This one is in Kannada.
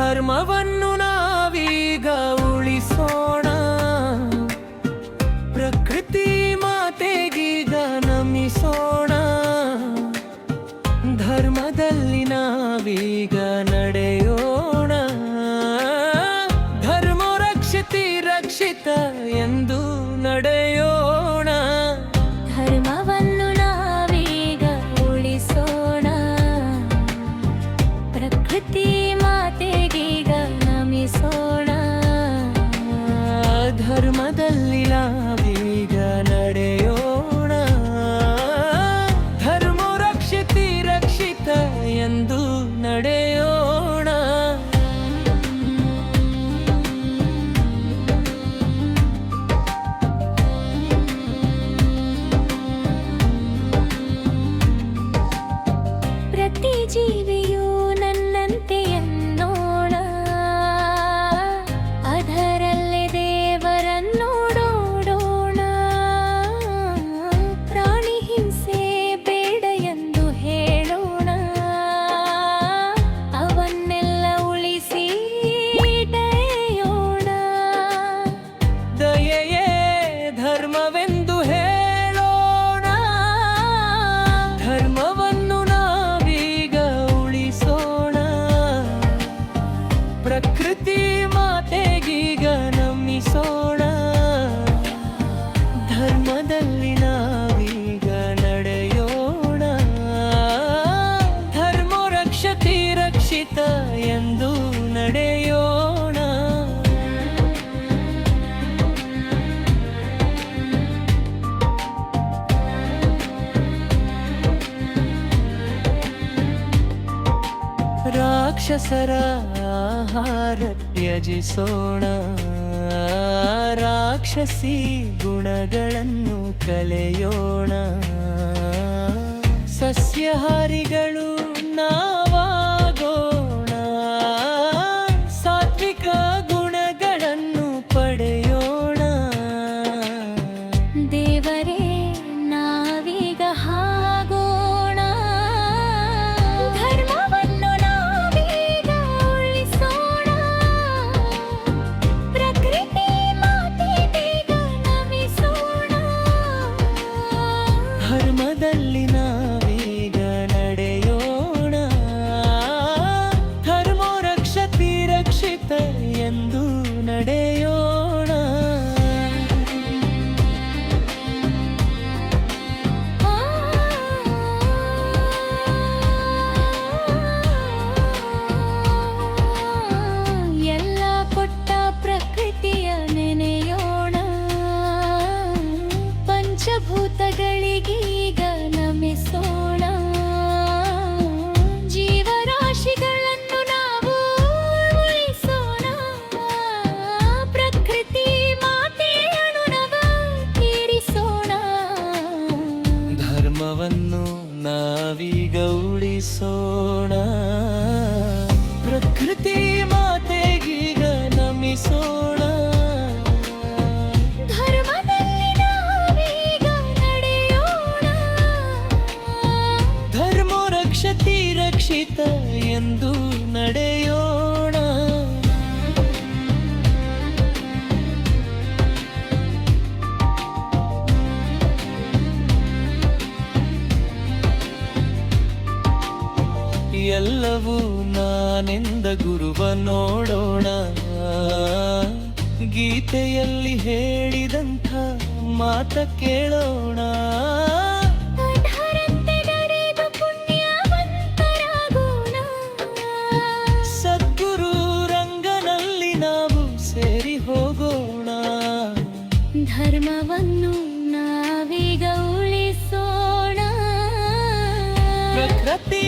ಧರ್ಮವನ್ನು The Madalila. ರಾಕ್ಷಸರ ಹಾರತ್ಯಜಿಸೋಣ ರಾಕ್ಷಸಿ ಗುಣಗಳನ್ನು ಕಲೆಯೋಣ. ಸಸ್ಯಹಾರಿಗಳು ನಾವಾಗೋಣ. ಸಾತ್ವಿಕ ಗುಣಗಳನ್ನು ಪಡೆಯೋಣ. ದೇವ ಎಂದು ನಡೆಯೋಣ. ಎಲ್ಲವೂ ನಾನೆಂದ ಗುರುವ ನೋಡೋಣ. ಗೀತೆಯಲ್ಲಿ ಹೇಳಿದಂಥ ಮಾತ ಕೇಳೋಣ. ಧರ್ಮವನ್ನು ನಾವೀಗ ಉಳಿಸೋಣ ಪ್ರಕೃತಿ